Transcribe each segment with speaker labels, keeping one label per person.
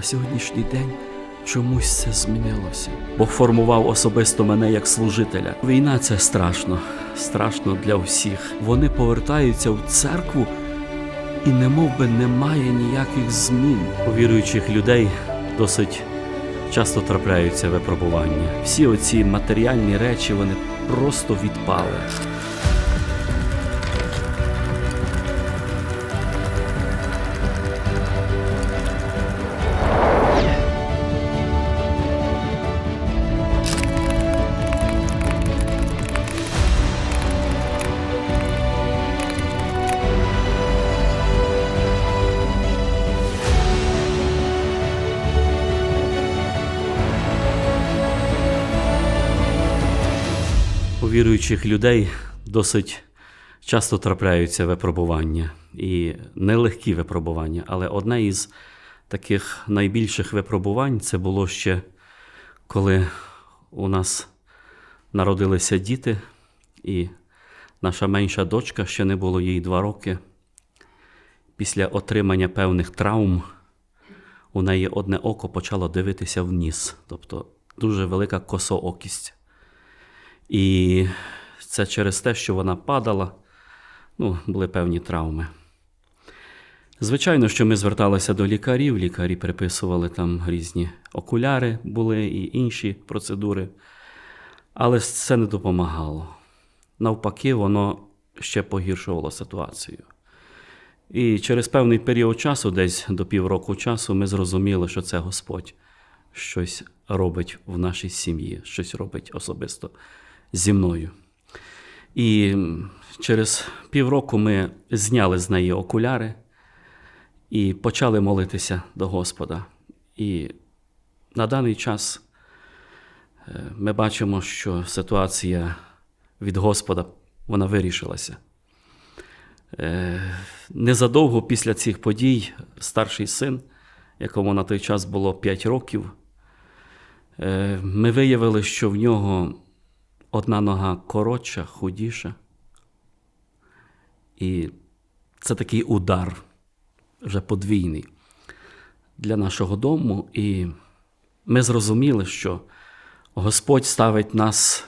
Speaker 1: на сьогоднішній день чомусь це змінилося. Бог формував особисто мене як служителя. Війна це страшно, страшно для всіх. Вони повертаються в церкву і немов би немає ніяких змін. У віруючих людей досить часто трапляються випробування. Всі оці матеріальні речі вони просто відпали. Віруючих людей досить часто трапляються випробування і нелегкі випробування. Але одне із таких найбільших випробувань це було ще коли у нас народилися діти, і наша менша дочка ще не було їй два роки. Після отримання певних травм у неї одне око почало дивитися вниз, тобто дуже велика косоокість. І це через те, що вона падала, ну, були певні травми. Звичайно, що ми зверталися до лікарів, лікарі приписували там різні окуляри були і інші процедури, але це не допомагало. Навпаки, воно ще погіршувало ситуацію. І через певний період часу, десь до півроку часу, ми зрозуміли, що це Господь щось робить в нашій сім'ї, щось робить особисто зі мною. І через півроку ми зняли з неї окуляри і почали молитися до Господа. І на даний час е, ми бачимо, що ситуація від Господа вона вирішилася. Е, Незадовго після цих подій старший син, якому на той час було 5 років, е, ми виявили, що в нього одна нога коротша, худіша. І це такий удар, вже подвійний для нашого дому. І ми зрозуміли, що Господь ставить нас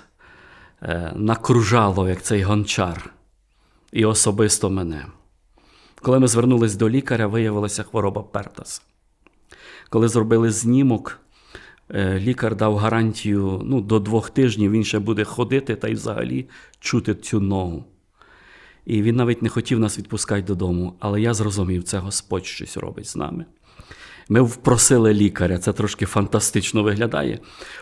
Speaker 1: е, на кружало, як цей гончар, і особисто мене. Коли ми звернулись до лікаря, виявилася хвороба Пертас. Коли зробили знімок, лікар дав гарантію ну, до двох тижнів він ще буде ходити та й взагалі чути цю ногу. І він навіть не хотів нас відпускати додому, але я зрозумів, це Господь щось робить з нами. Ми впросили лікаря, це трошки фантастично виглядає.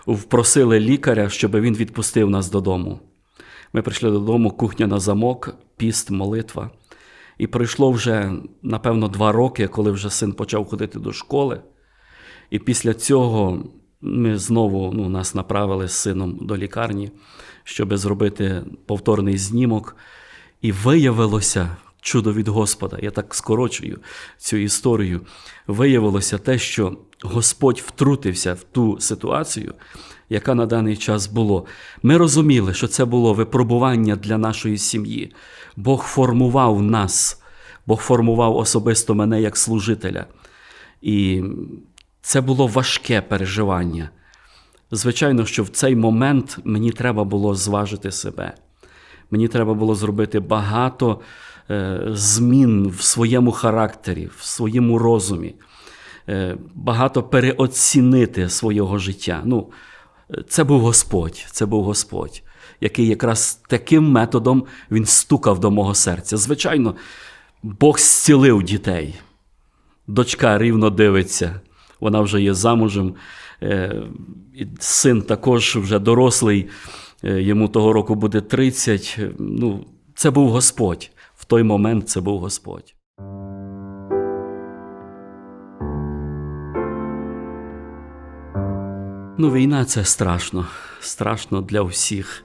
Speaker 1: Впросили лікаря, щоб він відпустив нас додому. Ми прийшли додому, кухня на замок, піст, молитва. І пройшло вже, напевно, два роки, коли вже син почав ходити до школи. І після цього ми знову ну, нас направили з сином до лікарні, щоб зробити повторний знімок. І виявилося чудо від Господа. Я так скорочую цю історію. Виявилося те, що Господь втрутився в ту ситуацію, яка на даний час було. Ми розуміли, що це було випробування для нашої сім'ї. Бог формував нас, Бог формував особисто мене як служителя. І це було важке переживання. Звичайно, що в цей момент мені треба було зважити себе. Мені треба було зробити багато е, змін в своєму характері, в своєму розумі, е, багато переоцінити свого життя. Ну, це був Господь, це був Господь, який якраз таким методом він стукав до мого серця. Звичайно, Бог зцілив дітей. Дочка рівно дивиться, вона вже є замужем. Е, Син також вже дорослий, е, йому того року буде 30. Ну, Це був Господь. В той момент це був Господь. Ну, війна це страшно. Страшно для всіх.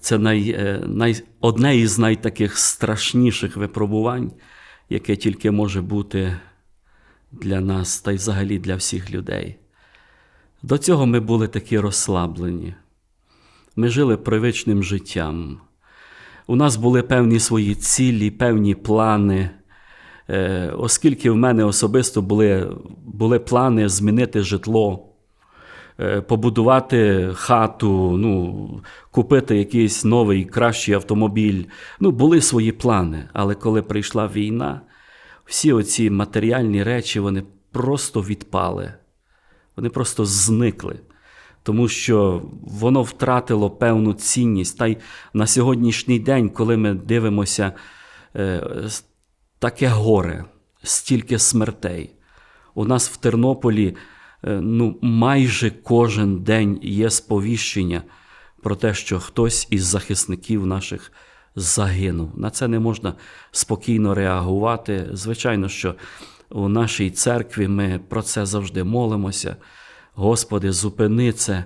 Speaker 1: Це най, е, най, одне із найтаких страшніших випробувань, яке тільки може бути для нас та й взагалі для всіх людей. До цього ми були такі розслаблені. Ми жили привичним життям. У нас були певні свої цілі, певні плани. Е, Оскільки в мене особисто були, були плани змінити житло, е, побудувати хату, ну, купити якийсь новий кращий автомобіль. Ну, були свої плани. Але коли прийшла війна, всі оці матеріальні речі вони просто відпали. Вони просто зникли. Тому що воно втратило певну цінність. Та й на сьогоднішній день, коли ми дивимося е, таке горе, стільки смертей. У нас в Тернополі е, ну, майже кожен день є сповіщення про те, що хтось із захисників наших загинув. На це не можна спокійно реагувати. Звичайно, що у нашій церкві ми про це завжди молимося. Господи, зупини це.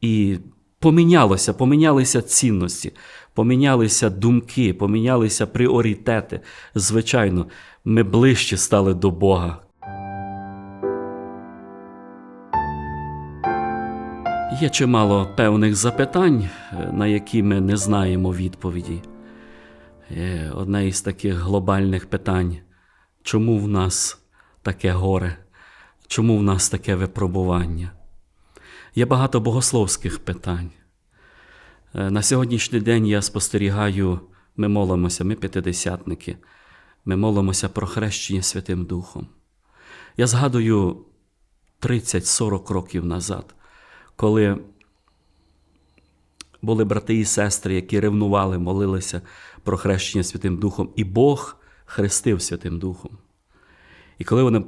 Speaker 1: І помінялося, помінялися цінності, помінялися думки, помінялися пріоритети. Звичайно, ми ближче стали до Бога. Є чимало певних запитань, е, на які ми не знаємо відповіді. Е, Одне із таких глобальних питань: чому в нас таке горе? Чому в нас таке випробування? Є багато богословських питань. Е, На сьогоднішній день я спостерігаю, ми молимося, ми п'ятидесятники, ми молимося про хрещення Святим Духом. Я згадую 30-40 років назад, коли були брати і сестри, які ревнували, молилися про хрещення Святим Духом, і Бог хрестив Святим Духом. І коли вони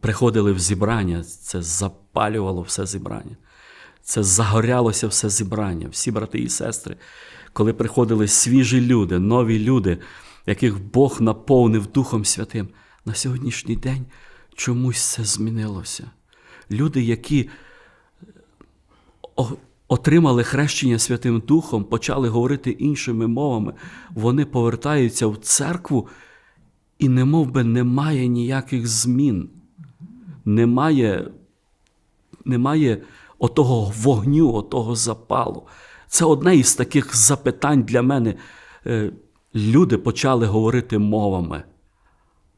Speaker 1: приходили в зібрання, це запалювало все зібрання. Це загорялося все зібрання. Всі брати і сестри, коли приходили свіжі люди, нові люди, яких Бог наповнив Духом Святим, на сьогоднішній день чомусь це змінилося. Люди, які отримали хрещення Святим Духом, почали говорити іншими мовами, вони повертаються в церкву, і немов би немає ніяких змін. Немає, немає отого вогню, отого запалу. Це одне із таких запитань для мене. Е, Люди почали говорити мовами,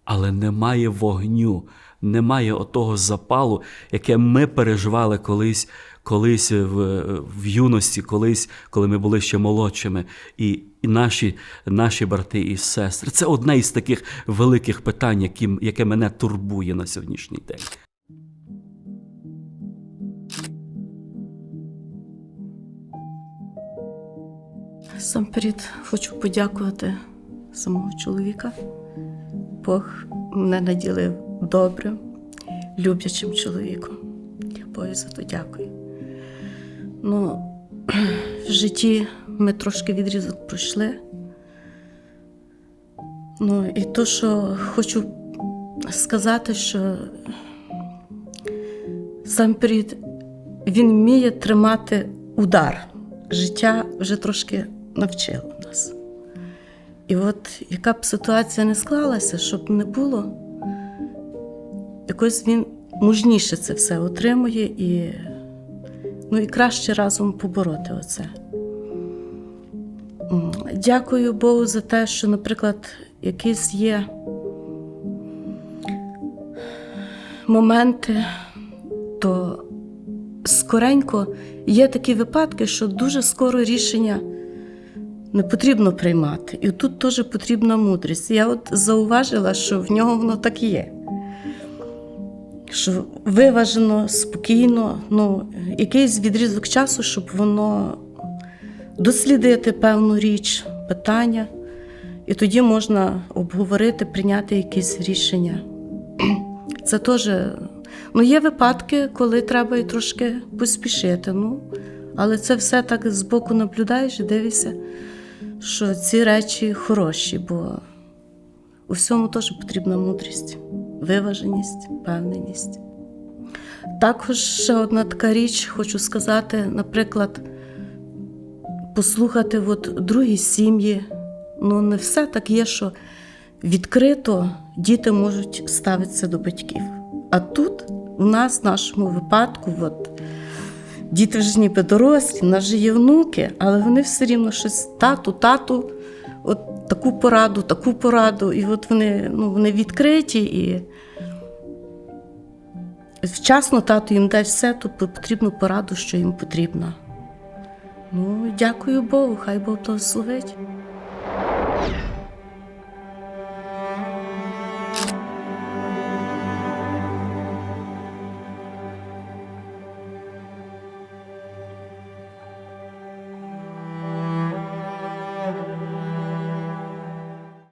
Speaker 1: але немає вогню, немає отого запалу, яке ми переживали колись, колись в, в юності, колись, коли ми були ще молодшими, і, і наші, наші брати і сестри. Це одне із таких великих питань, які, яке мене турбує на сьогоднішній день.
Speaker 2: Сам хочу подякувати самого чоловіка. Бог мене наділив добрим, люблячим чоловіком. Я Богу за то дякую. Ну, в житті ми трошки відрізок пройшли. Ну, і то, що хочу сказати, що сам перед він вміє тримати удар. Життя вже трошки навчило нас. І от яка б ситуація не склалася, щоб не було, якось він мужніше це все отримує і, ну, і краще разом побороти оце. Дякую Богу за те, що, наприклад, якісь є моменти, то скоренько є такі випадки, що дуже скоро рішення не потрібно приймати. І тут теж потрібна мудрість. Я от зауважила, що в нього воно так є. Що виважено, спокійно, ну, якийсь відрізок часу, щоб воно дослідити певну річ, питання, і тоді можна обговорити, прийняти якісь рішення. Це теж. Ну, є випадки, коли треба і трошки поспішити. Ну, але це все так збоку наблюдаєш і дивишся, що ці речі хороші, бо у всьому теж потрібна мудрість, виваженість, впевненість. Також ще одна така річ, хочу сказати, наприклад, послухати от другі сім'ї. Ну, не все так є, що відкрито діти можуть ставитися до батьків. А тут, у нас, в нашому випадку, от, діти вже ніби дорослі, в нас же є внуки, але вони все рівно щось тату, тату. От таку пораду, таку пораду. І от вони, ну, вони відкриті і вчасно тато їм дасть все ту потрібну пораду, що їм потрібно. Ну, дякую Богу, хай Бог благословить.